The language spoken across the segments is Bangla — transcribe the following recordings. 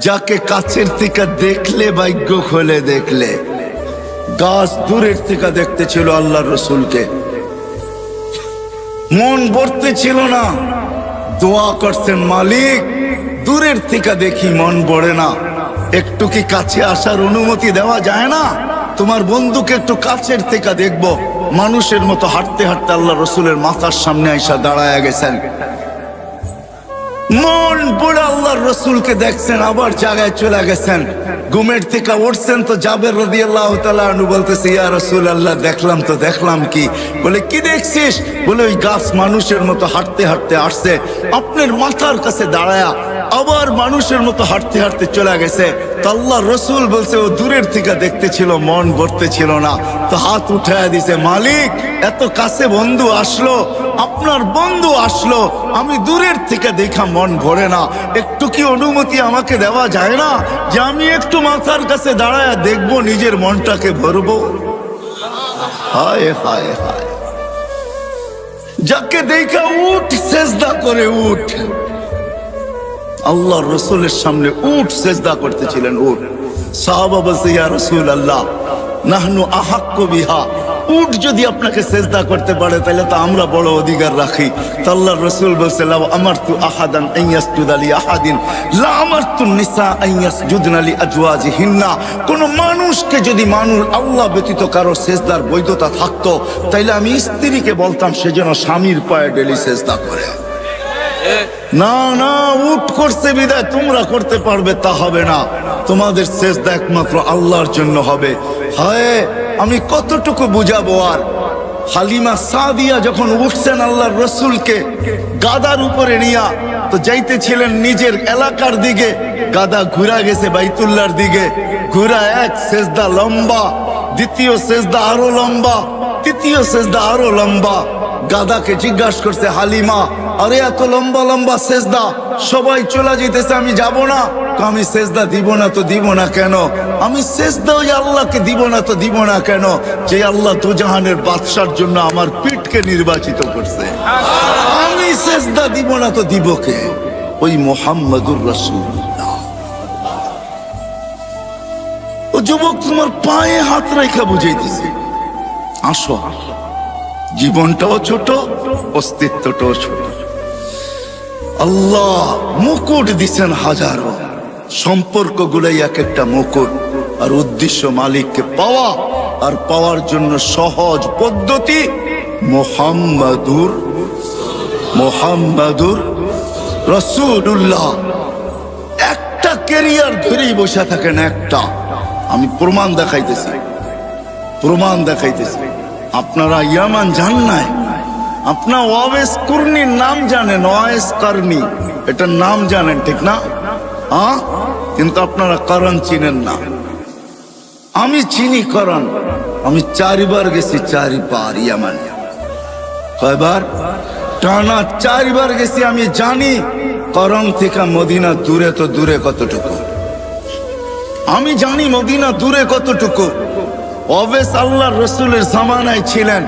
যাকে কাছের থেকে দেখলে ভাগ্য খোলে দেখলে। গাছ দূরের থেকে দেখতে ছিল আল্লাহ রসুলকে। মন ভরতে ছিল না। দোয়া করছেন, মালিক, দূরের থেকে দেখি মন বড়ে না। একটু কি কাছে আসার অনুমতি দেওয়া যায় না? তোমার বন্ধুকে একটু কাছের থেকে দেখব। মানুষের মতো হাঁটতে হাঁটতে আল্লাহ রসুলের মাথার সামনে আইসা দাঁড়ায় গেছেন। মন পড়ে আল্লাহর রসুলকে দেখছেন, আবার জায়গায় চলে গেছেন। ঘুমের থেকে উঠছেন তো জাবের রদি আল্লাহ তালু বলতেছে, ইয়া রসুল আল্লাহ দেখলাম তো, দেখলাম কি? বলে, কি দেখছিস? বলে, ওই গাছ মানুষের মতো হাঁটতে হাঁটতে আসছে। আপনার মাথার কাছে দাঁড়ায়া আবার মানুষের মতো হাঁটতে হাঁটতে চলে গেছে। তো আল্লাহ রসুল বলছে, ও দূরের থেকে দেখতে ছিল মন ভরতে ছিল না। তো হাত উঠায় দিছে, মালিক, এত কাছে বন্ধু আসলো, আপনার বন্ধু আসলো, আমি দূরের থেকে দেখা মন ভরে না। একটু কি অনুমতি আমাকে দেওয়া যায় না যে আমি একটু মাথার কাছে দাঁড়ায় দেখব, নিজের মনটাকে ভরবো? হায় হায় হায়। যাকে দেখা উঠ, সেজদা করে উঠ। আল্লাহ রসুলের সামনে উঠ সেজদা করতেছিলেন উঠ সাহাবা বলছে, ইয়া রসুল আল্লাহ নাহনু আহাক্য বিহা। উট যদি আপনাকে সেজদা করতে পারে, তাহলে তো আমরা বড় অধিকার রাখি। তো আল্লাহ রসুল বলছে লাও আমার তু আহাদান আইয়াস জুদালি আহাদিন, লা আমার তু নিসা আইয়াস জুদনালি আজওয়াজি হিন্না কোন মানুষকে যদি মানুষ, আল্লাহ ব্যতীত কারও সেজদার বৈধতা থাকতো তাইলে আমি স্ত্রীকে বলতাম, সে যেন স্বামীর পায়ে ডেলি সেজদা করে। না না উঠ করছে বিদায়, তোমরা করতে পারবে, তা হবে না। তোমাদের চেষ্টা একমাত্র আল্লাহর জন্য হবে। হায়, আমি কতটুকু বুঝাবো আর? হালিমা সাদিয়া যখন উঠছেন আল্লাহর রসুলকে গাদার উপরে নিয়া, তো যাইতেছিলেন নিজের এলাকার দিকে, গাদা ঘুরা গেছে বাইতুল্লার দিকে। ঘুরা এক, সেজদা লম্বা, দ্বিতীয় সেজদা আরও লম্বা, তৃতীয় সেজদা আরও লম্বা। গাদাকে জিজ্ঞাসা করছে, হালিমা আরে এত লম্বা লম্বা সেজদা। সবাই চলে যেতেছে, আমি যাব না। তো আমি সেজদা দিব না, তো দিব না কেন? আমি সেজদা ওই আল্লাহকে দিব না, তো দিব না কেন? যে আল্লাহ দুজাহানের বাদশার জন্য আমার পিঠকে নির্বাচিত করছে। আমি সেজদা দিব না, তো দিব কে? ওই মোহাম্মদুর রসুল্লাহ ও যুবক, তোমার পায়ে হাত রেখা বুঝাইতেছে। আসো। জীবনটাও ছোট, অস্তিত্বটাও ছোট। আল্লাহ মুকুট দিছেন হাজারো। সম্পর্ক গুলাই এক একটা মুকুট আর উদ্দেশ্য মালিককে পাওয়া আর পাওয়ার জন্য সহজ পদ্ধতি মোহাম্মদুর মোহাম্মদুর রসুল্লাহ একটা কেরিয়ার ধরেই বসে থাকেন একটা। আমি প্রমাণ দেখাইতেছি। প্রমাণ দেখাইতেছি। আপনারা ইয়ামান জান নাই? আপনার ওয়াবেস কুর্নির নাম জানেন ওয়াইস কারনি। এটার নাম জানেন, ঠিক না? হ্যাঁ কিন্তু আপনারা করণ চিনেন না। আমি চিনি করণ। আমি চারিবার গেছি চারি চারিবার ইয়ামান। কয়বার? টানা চারবার গেছি, আমি জানি করণ থেকে মদিনা দূরে তো দূরে কতটুকু। আমি জানি মদিনা দূরে কতটুকু। অবেস আল্লাহ রসুলের জামানায় ছিলেন।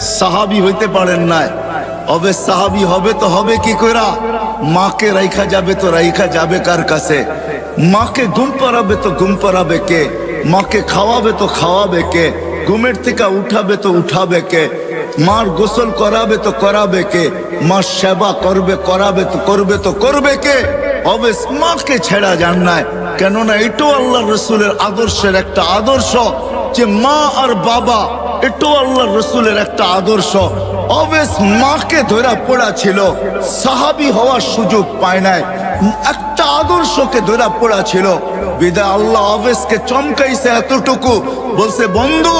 সাহাবি হইতে পারেন নাই। অবে সাহাবি হবে তো হবে কি করা মাকে রাইখা যাবে তো রাইখা যাবে কার কাছে? মাকে ঘুম পাড়াবে তো ঘুম পাড়াবে কে? মাকে খাওয়াবে তো খাওয়াবে কে? ঘুমের থেকে উঠাবে তো উঠাবে কে? মার গোসল করাবে তো করাবে কে? মার সেবা করবে, করাবে তো করবে তো করবে কে? অবে মাকে ছেড়া যান নাই। কেননা এটাও আল্লাহ রসুলের আদর্শের একটা আদর্শ যে মা আর বাবা এটাও আল্লাহ রসুলের একটা আদর্শ। অবেশ মাকে ধরা পড়া ছিল, সাহাবি হওয়ার সুযোগ পায় নাই। একটা আদর্শকে ধরা পড়া ছিল বিদায় আল্লাহ অবেশকে চমকাইছে এতটুকু। বলছে, বন্ধু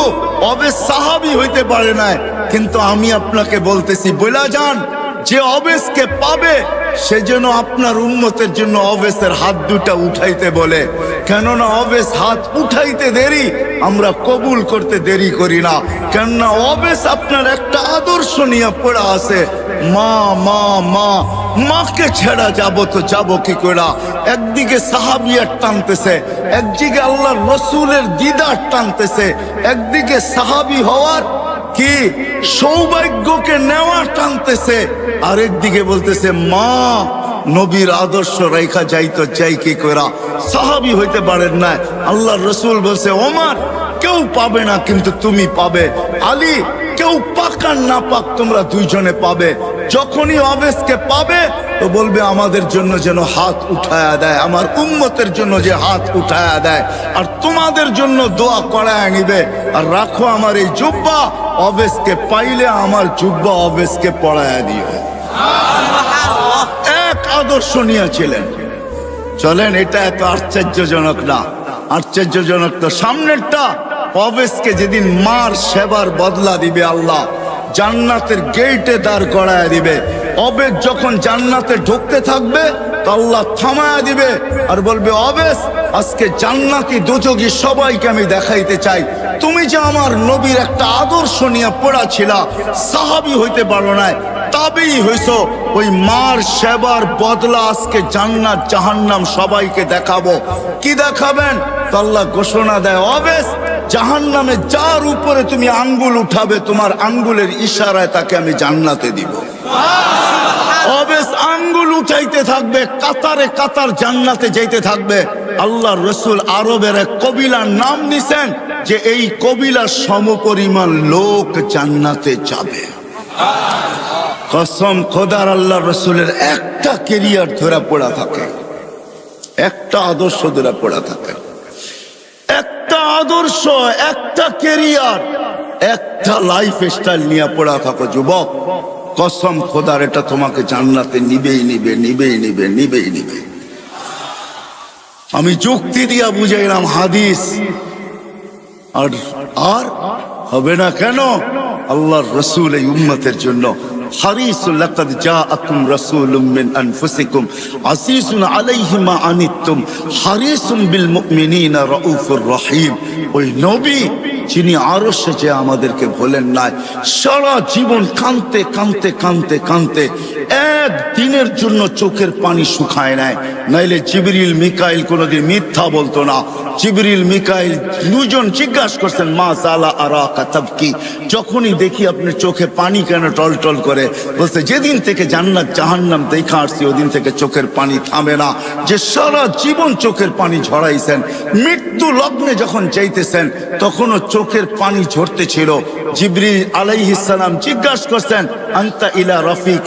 অবেশ সাহাবি হইতে পারে নাই, কিন্তু আমি আপনাকে বলতেছি বলা যান। যে অবেশকে পাবে সেজন্য আপনার উন্মতের জন্য অবেশের হাত দুটা উঠাইতে বলে। কেননা অবেশ হাত উঠাইতে দেরি, আমরা কবুল করতে দেরি করি না। কেননা অবেশ আপনার একটা আদর্শ নিয়ে পড়া আছে। মা মা মা, মাকে ছেড়া যাব তো যাব কি করে? একদিকে সাহাবিয়ার টানতেছে, একদিকে আল্লাহ রসুলের দিদার টানতেছে, একদিকে সাহাবি হওয়ার কি সৌভাগ্যকে নেওয়া টানতেছে। আরেক দিকে বলতেছে, মা, নবীর আদর্শ রেখা যাইতো চাই কি করা সাহাবি হইতে পারেন না আল্লাহ রসুল বলছে, ওমার, কেউ পাবে না কিন্তু তুমি পাবে। আলী, কেউ পাকার না পাক তোমরা দুইজনে পাবে। যখনই অবেশকে পাবে তো বলবে, আমাদের জন্য যেন হাত উঠায়া দেয়। আমার উম্মতের জন্য যে হাত উঠায়া দেয়। আর তোমাদের জন্য দোয়া করায় নিবে। আর রাখো আমার এই জুব্বা। অবেশকে পাইলে আমার জুব্বা অবেশকে পড়ায়া দিও এক আদর্শ নিয়েছিলেন। চলেন, এটা এত আশ্চর্যজনক না। আশ্চর্যজনক তো সামনেরটা। অবেশকে যেদিন মার সেবার বদলা দিবে আল্লাহ, জান্নাতের গেটে দাঁড় করায় দিবে। অবেশ যখন জান্নাতে ঢুকতে থাকবে, তো আল্লাহ থামায়া দিবে আর বলবে, অবেশ, আজকে জান্নাতি দুযোগী সবাইকে আমি দেখাইতে চাই। তুমি যে আমার নবীর একটা আদর্শ নিয়ে পড়া ছিল সাহাবি হইতে পারো না তবেই হইছ। ওই মার সেবার বদলা আজকে জান্নাত, জাহান্নাম সবাইকে দেখাবো। কি দেখাবেন? তো আল্লাহ ঘোষণা দেয়, অবেশ, জাহান্নামে যার উপরে তুমি আঙ্গুল উঠাবে, তোমার আঙ্গুলের ইশারায় তাকে আমি জান্নাতে দিব। অবেশ, আঙ্গুল উঠাইতে থাকবে, কাতারে কাতার জান্নাতে যাইতে থাকবে। আল্লাহ রসুল আরবের এক কবিলার নাম নিছেন যে এই কবিলার সমপরিমাণ লোক জান্নাতে যাবে। কসম খোদার আল্লাহ রসুলের একটা কেরিয়ার ধরা পড়া থাকে। একটা আদর্শ ধরা পড়া থাকে। একটা আদর্শ, একটা কেরিয়ার, একটা লাইফ স্টাইল নিয়ে পড়া থাকো যুবক। কসম খোদার, এটা তোমাকে জান্নাতে নিবেই নিবে নিবেই নিবে নিবেই নিবে। আমি যুক্তি দিয়া বুঝাইলাম হাদিস আর আর হবে না কেন আল্লাহর রসুল এই উম্মতের জন্য حريص لقد جاءكم رسول من أنفسكم عزيز عليه ما عنتم حريص بالمؤمنين رؤوف رحيم ওই নবী যিনি আরো যে আমাদেরকে বলেন নাই সারা জীবন কানতে কানতে কানতে কানতে এক দিনের জন্য চোখের পানি শুকায় নাই নাইলে জিবরিল মিকাইল কোনোদিন মিথ্যা বলতো না জিবরিল, মিকাইল দুজন জিজ্ঞাসা করছেন, মা সালা আরা কাতাবকি যখনই দেখি আপনার চোখে পানি কেন টল টল করে, বলছে, যেদিন থেকে জান্নাত জাহান্নাম দেখা আসছি, ওদিন থেকে চোখের পানি থামে না। যে সারা জীবন চোখের পানি ঝরাইছেন, মৃত্যু লগ্নে যখন চাইতেছেন তখনও চোখের পানি ঝরতে ছিল। জিবরি আলাইহিসালাম জিজ্ঞাসা করছেন, আন্তা ইলা রফিক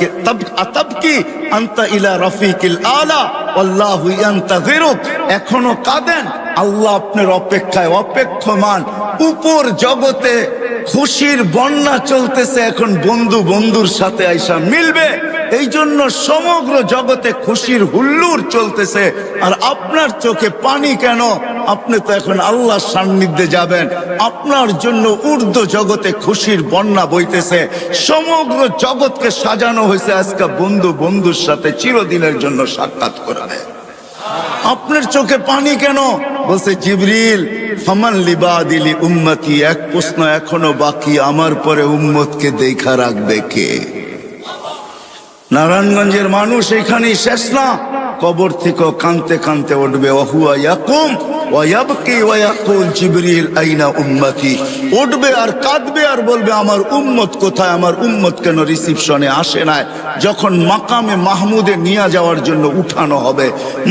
আতাবকি আন্তা ইলা রফিকিল আলা? আল্লাহু ইয়ান্তাযিরুক। এখনও কাঁদেন? আল্লাহ আপনার অপেক্ষায় অপেক্ষমান। উপর জগতে খুশির বন্যা চলতেছে, এখন বন্ধু বন্ধুর সাথে আইসা মিলবে। এই জন্য সমগ্র জগতে খুশির হুল্লুর চলতেছে, আর আপনার চোখে পানি কেন? আপনি তো এখন আল্লাহর সান্নিধ্যে যাবেন। আপনার জন্য ঊর্ধ্ব জগতে খুশির বন্যা বইতেছে। সমগ্র জগৎকে সাজানো হয়েছে আজকে বন্ধু বন্ধুর সাথে চিরদিনের জন্য সাক্ষাৎ করাবে আপনার চোখে পানি কেন? বলছে, জিবরিল লিবা লিবাদিলি উম্মতি, এক প্রশ্ন এখনও বাকি, আমার পরে উম্মতকে দেখা রাখবে কে? নারায়ণগঞ্জের মানুষ এখানেই শেষ না। কবর থেকে কানতে কানতে উঠবে অহুয়া ইয়াকুম। ওয়ায়াবকি ওয়ায়াকুল জিবরিল, আইনা উম্মতি? উঠবে আর কাঁদবে আর বলবে, আমার উম্মত কোথায়? আমার উম্মত কেন রিসিপশনে আসে নাই? যখন মাকামে মাহমুদে নিয়ে যাওয়ার জন্য উঠানো হবে,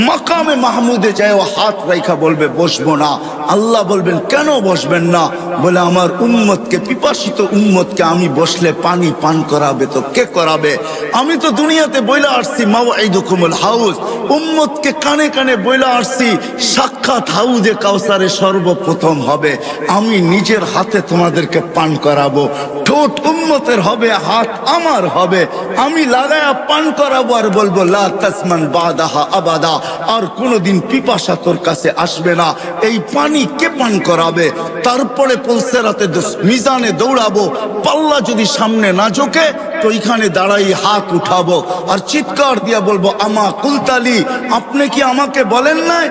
মাকামে মাহমুদে যায় ও হাত রেখা বলবে, বসবো না। আল্লাহ বলবেন, কেন বসবেন না? বলে, আমার উম্মতকে, পিপাসিত উম্মতকে আমি বসলে পানি পান করাবে তো কে করাবে? আমি তো দুনিয়াতে বইলা আসছি, মাওয়াইদুকুমুল হাউস। উম্মতকে কানে কানে বইলা আসছি, সাক্ষাৎ হাউজে কাউসারে সর্বপ্রথম হবে। আমি নিজের হাতে তোমাদেরকে পান করাবো। ঠোঁট উম্মতের হবে, হাত আমার হবে। আমি লাগায়া পান করাবো আর বলব, লা তাসমান বাদাহা আবাদা। আর কোনোদিন পিপাসা তোর কাছে আসবে না। এই পানি কে পান করাবে? তারপরে পলসেরাতে মিজানে দৌড়াবো। পাল্লা যদি সামনে না ঝোঁকে তো এখানে দাঁড়াই হাত উঠাবো আর চিৎকার দিয়া বলব, আমা কুলতালি, আপনি কি আমাকে বলেন নাই?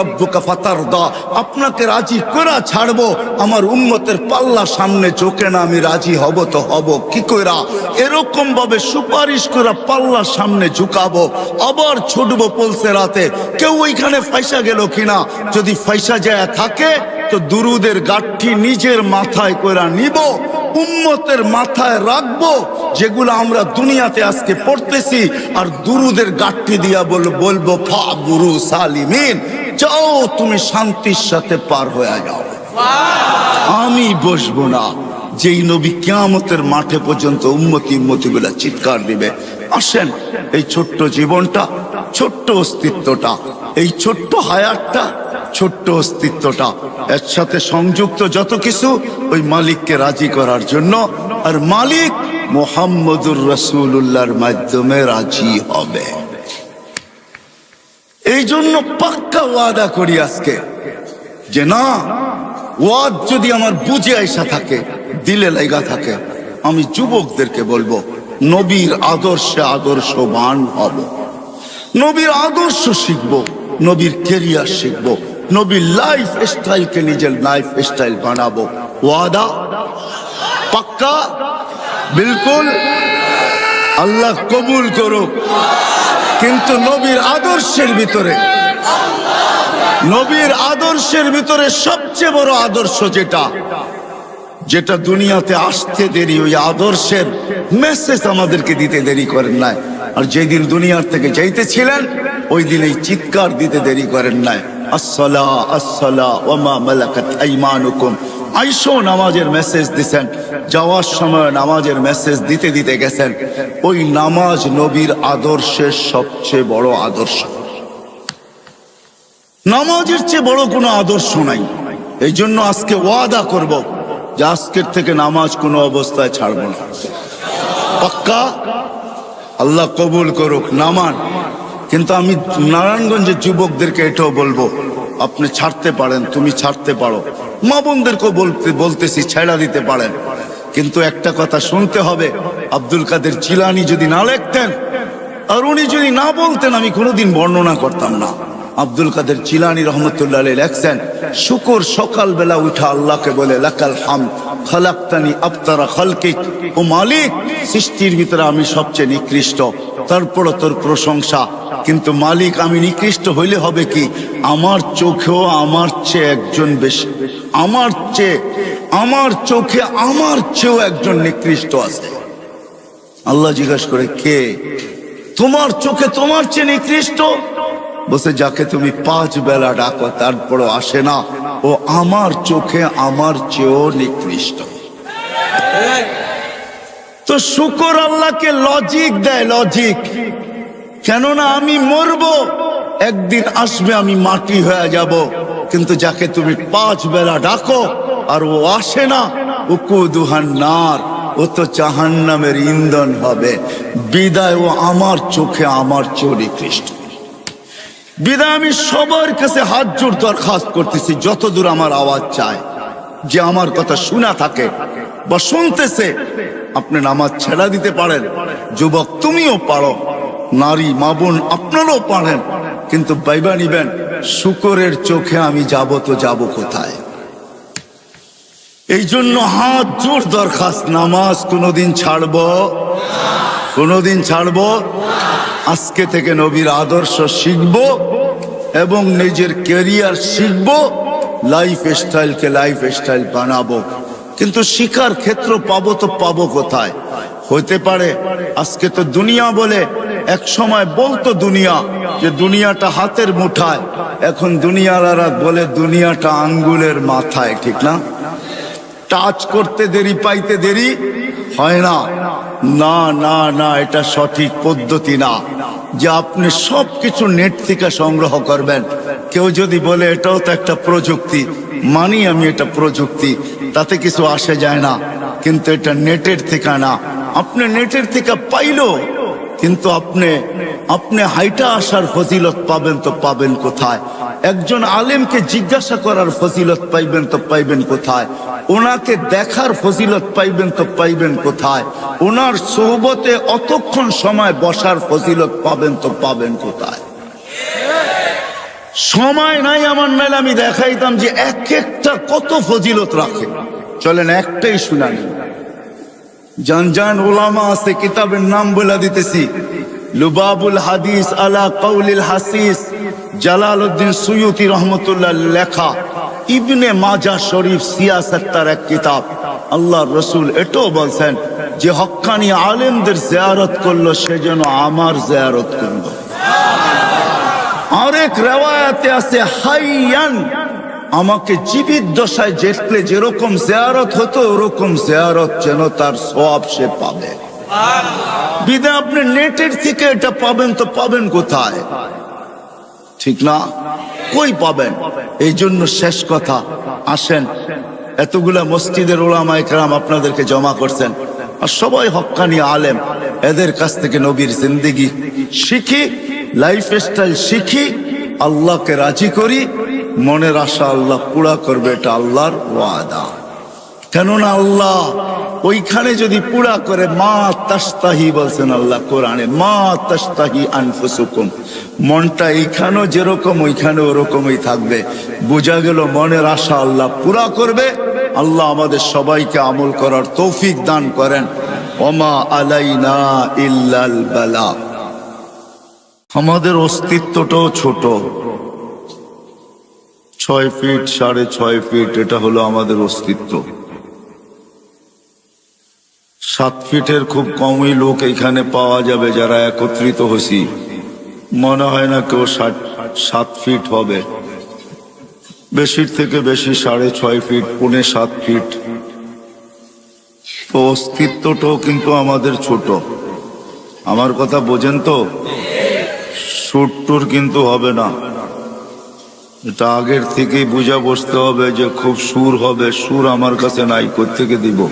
রব্বুকা ফাতারদা, আপনাকে রাজি করা ছাড়বো, আমার উম্মতের পাল্লা সামনে চোখে না আমি রাজি হব তো হব কি কইরা? এরকম ভাবে সুপারিশ করা পাল্লা সামনে ঝুকাবো, আবার ছুটবো পলসে রাতে। কেউ ওইখানে ফাইসা গেল কিনা? যদি ফাইসা যায় থাকে, তো দুরুদের গাঠি নিজের মাথায় কইরা নিব। উম্মতের মাথায় রাখব, যেগুলো আমরা দুনিয়াতে আজকে পড়তেছি, আর দুরুদের গাঠটি দিয়া বল, বলব ফা বুরু সালিমিন, যাও তুমি শান্তির সাথে পার হয়ে যাও। আমি বসবো না, যেই নবী কিয়ামতের মাঠে পর্যন্ত উন্মতি উম্মতি গুলা চিৎকার দিবে। আসেন, এই ছোট্ট জীবনটা, ছোট্ট অস্তিত্বটা, এই ছোট্ট হায়াতটা, ছোট্ট অস্তিত্বটা এর সাথে সংযুক্ত যত কিছু, ওই মালিককে রাজি করার জন্য আর মালিক মোহাম্মদুর রসুল্লাহর মাধ্যমে রাজি হবে। এই জন্য পাক্কা ওয়াদা করি আজকে যে না, ওয়াদ যদি আমার বুঝে আইসা থাকে, দিলে লেগা থাকে, আমি যুবকদেরকে বলব, নবীর আদর্শে আদর্শবান হব। নবীর আদর্শ শিখব, নবীর কেরিয়ার শিখব। নবীর লাইফ স্টাইলকে নিজের লাইফ স্টাইল বানাবো। ওয়াদা? পাক্কা? বিলকুল? আল্লাহ কবুল করুক। কিন্তু নবীর আদর্শের ভিতরে, নবীর আদর্শের ভিতরে সবচেয়ে বড় আদর্শ যেটা যেটা দুনিয়াতে আসতে দেরি, ওই আদর্শের মেসেজ আমাদেরকে দিতে দেরি করেন নাই। আর যেদিন দুনিয়ার থেকে যাইতেছিলেন, ওই দিন এই চিৎকার দিতে দেরি করেন নাই। আসসালা আসসালা ওমা মালাকাত আইমানুকুম। আইসো নামাজের মেসেজ দিছেন। যাওয়ার সময় নামাজের মেসেজ দিতে দিতে গেছেন। ওই নামাজ নবীর আদর্শের সবচেয়ে বড় আদর্শ। নামাজের চেয়ে বড় কোনো আদর্শ নাই। এই জন্য আজকে ওয়াদা করব যে আজকের থেকে নামাজ কোনো অবস্থায় ছাড়ব না। পাক্কা? আল্লাহ কবুল করুক, নামান। কিন্তু আমি নারায়ণগঞ্জের যুবকদেরকে এটাও বলব, আপনি ছাড়তে পারেন, তুমি ছাড়তে পারো। মা বোনদেরকেও বলতে, বলতেছি, ছেড়া দিতে পারেন। কিন্তু একটা কথা শুনতে হবে, আব্দুল কাদের চিলানি যদি না লিখতেন, আর উনি যদি না বলতেন, আমি কোনোদিন বর্ণনা করতাম না। আব্দুল কাদের চিলানি রহমতুল্লাহ লেখছেন, শুকর সকালবেলা উঠা আল্লাহকে বলে, লাকাল হাম খালাক্তানি আবতারা খালকিক ও মালিক, সৃষ্টির ভিতরে আমি সবচেয়ে নিকৃষ্ট। তারপর তোর প্রশংসা। কিন্তু মালিক, আমি নিকৃষ্ট হইলে হবে কি? আমার চোখেও আমার চেয়ে একজন বেশি। আমার চেয়ে, আমার চোখে আমার চেয়েও একজন নিকৃষ্ট আছে। আল্লাহ জিজ্ঞাসা করে, কে? তোমার চোখে তোমার চেয়ে নিকৃষ্ট? বসে যাকে তুমি পাঁচ বেলা ডাকো, তারপরও আসে না। ও আমার চোখে আমার চেয়েও নিকৃষ্ট। তো শুকর আল্লাহকে লজিক দেয় লজিক কেননা আমি মরবো, একদিন আসবে আমি মাটি হয়ে যাব। কিন্তু যাকে তুমি পাঁচ বেলা ডাকো, আর ও আসে না উকু দুহান নার, ও তো জাহান্নামের ইন্ধন হবে। বিদায় ও আমার চোখে আমার চেয়েও নিকৃষ্ট বিদায় আমি সবার কাছে হাত জোর দরখাস্ত করতেছি, যতদূর আমার আওয়াজ চায়। যে আমার কথা শোনা থাকে বা শুনতেছে আপনি নামাজ ছেড়া দিতে পারেন। যুবক, তুমিও পারো। নারী, মা বোন, আপনারাও পারেন। কিন্তু বাইবা নিবেন, শুকরের চোখে আমি যাব তো যাব কোথায়? এই জন্য হাত জোর দরখাস্ত, নামাজ কোনোদিন ছাড়ব? কোনোদিন ছাড়ব? আজকে থেকে নবীর আদর্শ শিখব এবং নিজের কেরিয়ার শিখব লাইফ স্টাইলকে লাইফ স্টাইল বানাবো। কিন্তু শিকার ক্ষেত্র পাবো তো পাবো কোথায়? হতে পারে আজকে তো দুনিয়া বলে, এক সময় বলতো দুনিয়া যে দুনিয়াটা হাতের মুঠায়, এখন দুনিয়ালারা বলে দুনিয়াটা আঙ্গুলের মাথায়, ঠিক না? টাচ করতে দেরি, পাইতে দেরি, হয় না। না না না, এটা সঠিক পদ্ধতি না। যে আপনি সব কিছু নেট থেকে সংগ্রহ করবেন। কেউ যদি বলে এটাও তো একটা প্রযুক্তি মানি আমি এটা প্রযুক্তি। তাতে কিছু আসে যায় না। কিন্তু এটা নেটের থেকে না আপনি নেটের থেকে পাইলো, কিন্তু আপনি আপনি হাইটা আসার ফজিলত পাবেন তো পাবেন কোথায়? একজন আলেমকে জিজ্ঞাসা করার ফজিলত পাইবেন তো পাইবেন কোথায়? ওনাকে দেখার ফজিলত পাইবেন তো পাইবেন কোথায়? ওনার সোহবতে অতক্ষণ সময় বসার ফজিলত পাবেন তো পাবেন কোথায়? সময় নাই আমার নাইলে আমি দেখাইতাম যে এক একটা কত ফজিলত রাখে। চলেন একটাই শুনানি। জান জান ওলামা আছে, কিতাবের নাম বলে দিতেছি। লুবাবুল হাদিস আলা কৌলিল হাসিস জালাল উদ্দিন সুয়ুতি রহমতুল্লাহ লেখা, ইবনে মাজা শরীফ সিয়াসত তার এক কিতাব। আল্লাহ রসুল এটাও বলছেন যে, হক্কানি আলেমদের জেয়ারত করল, সে আমার জেয়ারত করল। আরেক রেওয়ায়াতে আছে, হাইয়ান। আমাকে জীবিত দশায় যেতলে যেরকম জেয়ারত হতো, ওরকম জেয়ারত যেন তার সব সে পাবে। বিদায় আপনি নেটের থেকে এটা পাবেন তো পাবেন কোথায়? ঠিক না? কই পাবেন? এই জন্য শেষ কথা। আসেন, এতগুলা মসজিদের ওলামা একরাম আপনাদেরকে জমা করছেন। আর সবাই হক্কানি আলেম। এদের কাছ থেকে নবীর জিন্দিগি শিখি লাইফ স্টাইল শিখি আল্লাহকে রাজি করি, মনের আশা আল্লাহ পুরা করবে, এটা আল্লাহর ওয়াদা। কেননা আল্লাহ ওইখানে যদি পুরা করে, মা তাস্তাহি বলছেন আল্লাহ কোরআনে, মা তাস্তাহি আনফুসুকুম। মনটা এইখানেও যেরকম ওইখানে ওরকমই থাকবে। বোঝা গেল মনের আশা আল্লাহ পুরা করবে, আল্লাহ আমাদের সবাইকে আমল করার তৌফিক দান করেন। ওমা আলাইনা ইল্লাল বালা। আমাদের অস্তিত্বটাও ছোট। ছয় ফিট সাড়ে ছয় ফিট, এটা হলো আমাদের অস্তিত্ব। সাত ফিটের খুব কমই লোক এখানে পাওয়া যাবে যারা একত্রিত হয়েছি মনে হয় না কেউ ষাট সাত ফিট হবে। বেশির থেকে বেশি সাড়ে ছয় ফিট, পুনে সাত ফিট। তো অস্তিত্বটাও কিন্তু আমাদের ছোট। আমার কথা বোঝেন তো? টুর কিন্তু হবে না। এটা আগের থেকেই বুঝা বসতে হবে যে খুব সুর হবে, সুর আমার কাছে নাই কোথেকে দিব?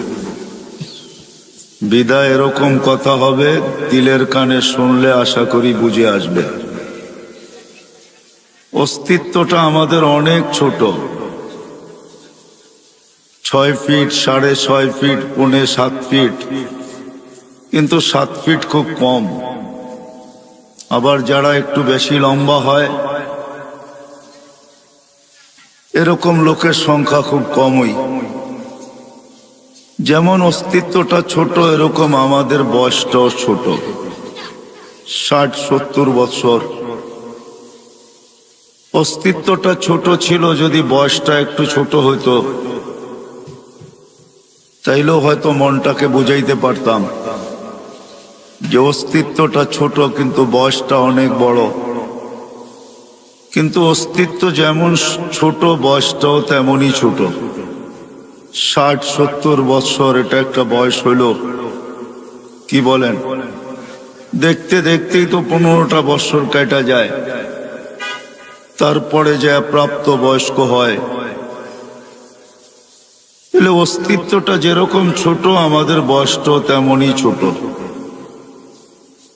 বিদায় এরকম কথা হবে দিলের কানে শুনলে আশা করি বুঝে আসবে। অস্তিত্বটা আমাদের অনেক ছোট। ছয় ফিট, সাড়ে ছয় ফিট, পৌনে সাত ফিট। কিন্তু সাত ফিট খুব কম। আবার যারা একটু বেশি লম্বা হয়, এরকম লোকের সংখ্যা খুব কমই। যেমন অস্তিত্বটা ছোট, এরকম আমাদের বয়সটাও ছোট। ষাট, সত্তর বছর। অস্তিত্বটা ছোট ছিল, যদি বয়সটা একটু ছোট হইতো, তাইলেও হয়তো মনটাকে বুঝাইতে পারতাম। যে অস্তিত্বটা ছোট, কিন্তু বয়সটা অনেক বড়। কিন্তু অস্তিত্ব যেমন ছোট, বয়সটাও তেমনই ছোট। ষাট, সত্তর বৎসর এটা একটা বয়স হইল। কি বলেন? দেখতে দেখতেই তো পনেরোটা বৎসর কেটা যায়। তারপরে যা প্রাপ্ত বয়স্ক হয়। এলে অস্তিত্বটা যেরকম ছোট, আমাদের বয়সটাও তেমনই ছোট।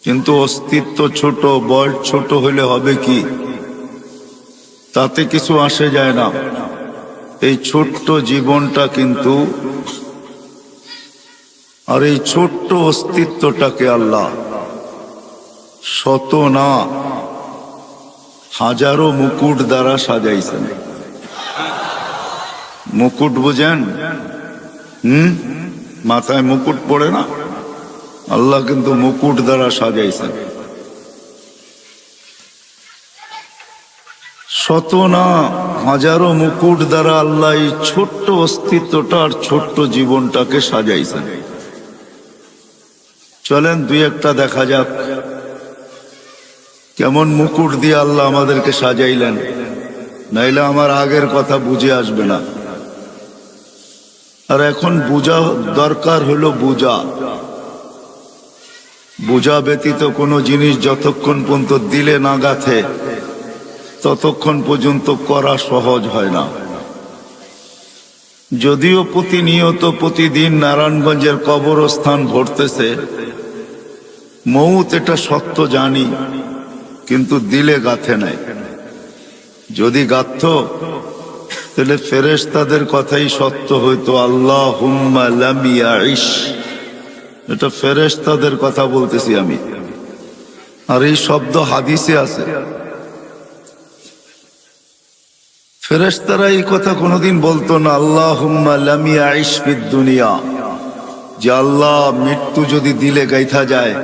কিন্তু অস্তিত্ব ছোট, বয়স ছোট হলে হবে কি? তাতে কিছু আসে যায় না। এই ছোট্ট জীবনটা কিন্তু আর এই ছোট্ট অস্তিত্বটাকে আল্লাহ শত না, হাজারো মুকুট দ্বারা সাজাইছেন। মুকুট বুঝেন? হুম? মাথায় মুকুট পড়ে না? আল্লাহ কিন্তু মুকুট দ্বারা সাজাইছেন। শত না, হাজারো মুকুট দ্বারা আল্লাহ এই ছোট্ট অস্তিত্বটা আর ছোট্ট জীবনটাকে সাজাইছেন। চলেন দুই একটা দেখা যাক, কেমন মুকুট দিয়ে আল্লাহ আমাদেরকে সাজাইলেন। নাইলে আমার আগের কথা বুঝে আসবে না। আর এখন বুঝা দরকার হলো বুঝা। বুঝা ব্যতীত কোনো জিনিস যতক্ষণ পর্যন্ত দিলে না গাথে, ততক্ষণ পর্যন্ত করা সহজ হয় না। যদিও প্রতিনিয়ত প্রতিদিন নারায়ণগঞ্জের কবরস্থান ভরতেছে, মৌত এটা সত্য জানি, কিন্তু দিলে গাথে নাই। যদি গাথত তাহলে ফেরেস তাদের কথাই সত্য হইতো আল্লাহ হুম্মা লামিয়া ইস এটা ফেরেস তাদের কথা বলতেছি আমি। আর এই শব্দ হাদিসে আছে। ফেরেশতারা এই কথা কোনোদিন বলতো না আল্লাহ দুনিয়া। যে আল্লাহ মৃত্যু যদি দিলে গাইথা যায়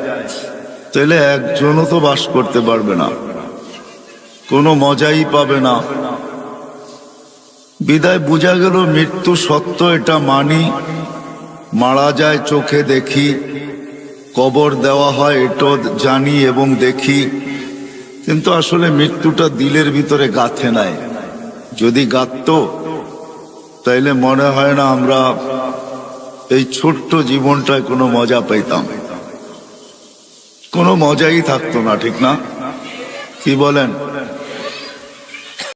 তাহলে একজনও তো বাস করতে পারবে না। কোনো মজাই পাবে না। বিদায় বোঝা গেল মৃত্যু সত্য, এটা মানি মারা যায় চোখে দেখি, কবর দেওয়া হয় এটো জানি এবং দেখি। কিন্তু আসলে মৃত্যুটা দিলের ভিতরে গাথে নাই। যদি গাঁথত, তাইলে মনে হয় না আমরা এই ছোট্ট জীবনটায় কোনো মজা পাইতাম। কোনো মজাই থাকতো না, ঠিক না? কি বলেন?